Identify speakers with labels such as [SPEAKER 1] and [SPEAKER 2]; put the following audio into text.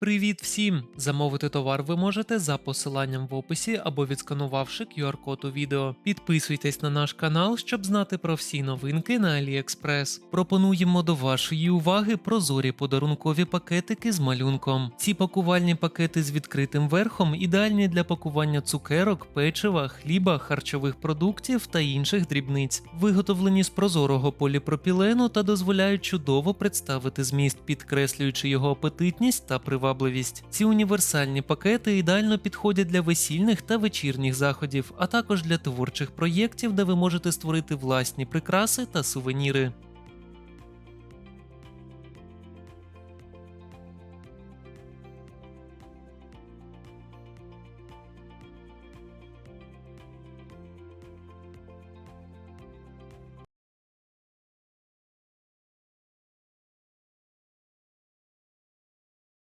[SPEAKER 1] Привіт всім! Замовити товар ви можете за посиланням в описі або відсканувавши QR-код у відео. Підписуйтесь на наш канал, щоб знати про всі новинки на AliExpress. Пропонуємо до вашої уваги прозорі подарункові пакетики з малюнком. Ці пакувальні пакети з відкритим верхом ідеальні для пакування цукерок, печива, хліба, харчових продуктів та інших дрібниць. Виготовлені з прозорого поліпропілену та дозволяють чудово представити зміст, підкреслюючи його апетитність та привабливість. Ці універсальні пакети ідеально підходять для весільних та вечірніх заходів, а також для творчих проєктів, де ви можете створити власні прикраси та сувеніри.